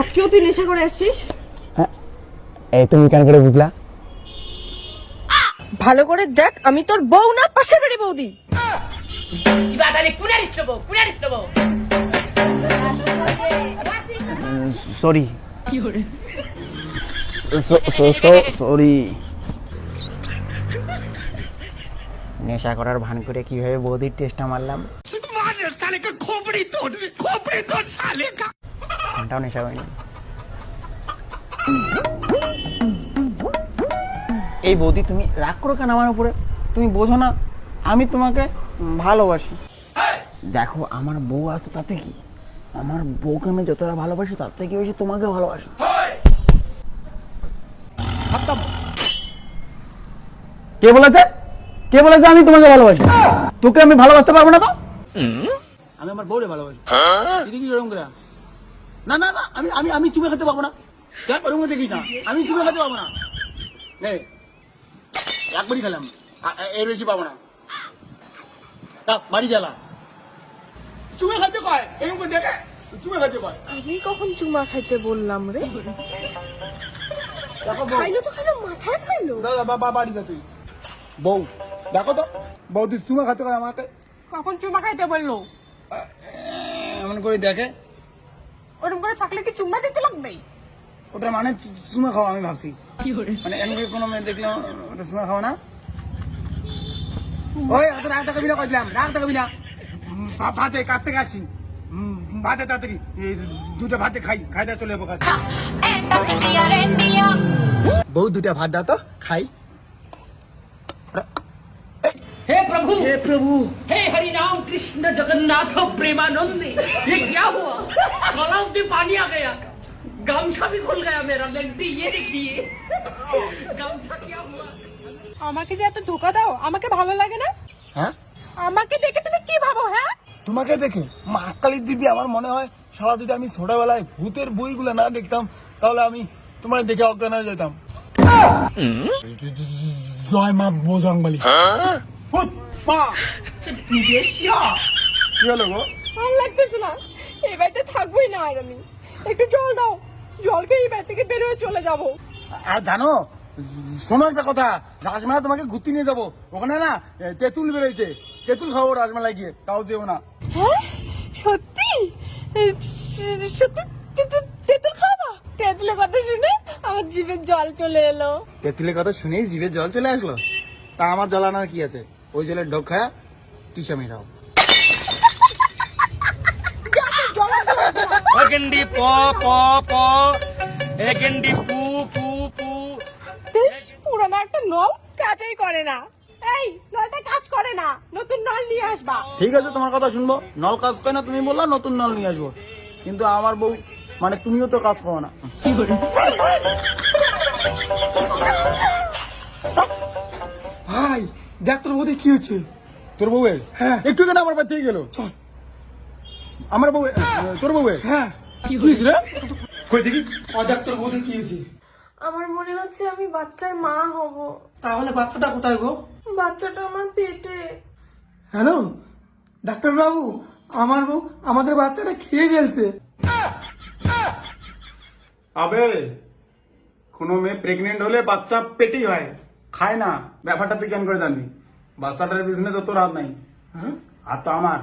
আজকেও তুই নেশা করে আসছিস? হ্যাঁ। এই তুমি কেন করে বুঝলা? ভালো করে দেখ আমি তোর বউ না পাশের বাড়ি বৌদি। সরি। সরি। নেশা করার ভান করে কীভাবে বৌদির টেস্টটা মারলাম? ঘন্টাও নেশা হয়নি এই বৌদি তুমি রাগ করো কেন আমার উপরে? তুমি বোঝো না আমি তোমাকে ভালোবাসি। দেখো আমার বউ আছে তাতে কি? আমার বউকে আমি যতটা ভালোবাসি তার থেকে বেশি তোমাকে ভালোবাসি। কে বলেছে? কে বলেছে আমি তোমাকে ভালোবাসি? তোকে আমি ভালোবাসতে পারব না তো? আমি আমার বউরে ভালোবাসি। দিদি কি করে? না না না আমি আমি আমি চুমে খেতে পারব না। দেখ করে দেখিস না। আমি চুমে খেতে পারব না। নে একবারই খেলাম। এর বেশি পাবো না। তা, বাড়ি জ্বালা চুমে খাইতে কয়? এরকম করে দেখে। চুমে খাইতে কয়। আমি কখন চুমা খাইতে বললাম রে? খাইলো তো খাইলো মাথায় খাইলো? দাদা বাবা বাড়ি যা তুই। বউ দেখো তো। বউ তুই চুমে খাইতে কয় আমাকে? কখন চুমা খাইতে বলল? এমন করে দেখে। ওরকম করে থাকলে কি চুম্মা দিতে লাগবে ওটা মানে চু- চুমে খাওয়া আমি ভাবছি মানে এমন করে কোনো মেয়ে দেখলে ওটা চুমে খাওয়া না ওই এত রাগ দেখাবি না কইলাম রাগ দেখাবি না উম, ভা- ভাতে কাছ থেকে আসি উম, ভাতে তাড়াতাড়ি এই দুটো ভাতে খাই খাই দা চলে যাবো কাছে বউ দুটা ভাত দাও তো খাই हे प्रभु এ প্রভু हे हरि राम कृष्ण जगन्नाथ प्रेमानंद ये क्या हुआ गलाव में पानी आ गया गमछा भी खुल गया मेरा लगती ये देखिए गमछा क्या हुआ আমাকে যে এত ধোকা দাও আমাকে ভালো লাগে না হ্যাঁ আমাকে দেখে তুমি কি ভাবো হ্যাঁ তোমাকে দেখে মা কালীর দিদি আমার মনে হয় সারা যদি আমি ছোটবেলায় ভূতের বইগুলো না দেখতাম তাহলে আমি তোমার দেখে অজ্ঞান হয়ে যেতাম জয় মা বজরংবলী ভূত, মা बेश्या কি হলো গো ভালো লাগতেছে না এই বাড়িতে থাকবোই না আর আমি। একটু জল দাও। জল খেয়ে এই বাড়ি থেকে বেরোয় চলে যাব। আর জানো শোনো একটা কথা রাজমেলা তোমাকে ঘুরতে নিয়ে যাব। ওখানে না তেঁতুল বেরোয়েছে। তেঁতুল খাব রাজমেলায় গিয়ে তাও যেও না। হ্যাঁ? সত্যি? সত্যি তেঁতুল- খাবা তেঁতুলের কথা শুনে আমার জিভের জল চলে এলো। তেঁতুলের কথা শুনেই জিভে জল চলে আসলো। তা আমার জ্বালানোর কি আছে? ওই জলের ডোক খায়া টিসা মেরাও। হগেন্ডি প প প এগেন্ডি পু পু পু। বেশ পুরানো একটা নল কাজই করে না। এই নলটা কাজ করে না নতুন নল নিয়ে আসবা। ঠিক আছে তোমার কথা শুনব। নল কাজ করে না তুমি বললা নতুন নল নিয়ে আসব। কিন্তু আমার বউ মানে তুমিও তো কাজ করো না। কি করে ভাই দেখ তোর বউদের কি হচ্ছে তোর বউয়ের? হ্যাঁ। একটু কেন আমার বাড়ি থেকে গেল? চল। আমার বউ তোর বউ হ্যাঁ। কি হয়েছে রে? কই দেখি। তোর বউদের কি হয়েছে? আমার মনে হচ্ছে আমি বাচ্চার মা হব। তাহলে বাচ্চাটা কোথায় গো? বাচ্চাটা আমার পেটে। হ্যালো? ডাক্তার বাবু আমার বউ আমাদের বাচ্চাটা খেয়ে ফেলছে। আবে কোনো মেয়ে প্রেগনেন্ট হলে বাচ্চা পেটেই হয়। খায় না। ব্যাপারটা তুই কেন করে জানবি? বাচ্চাটার বিজনেস তো তোর হাত নাই। হ্যাঁ? আর তো আমার।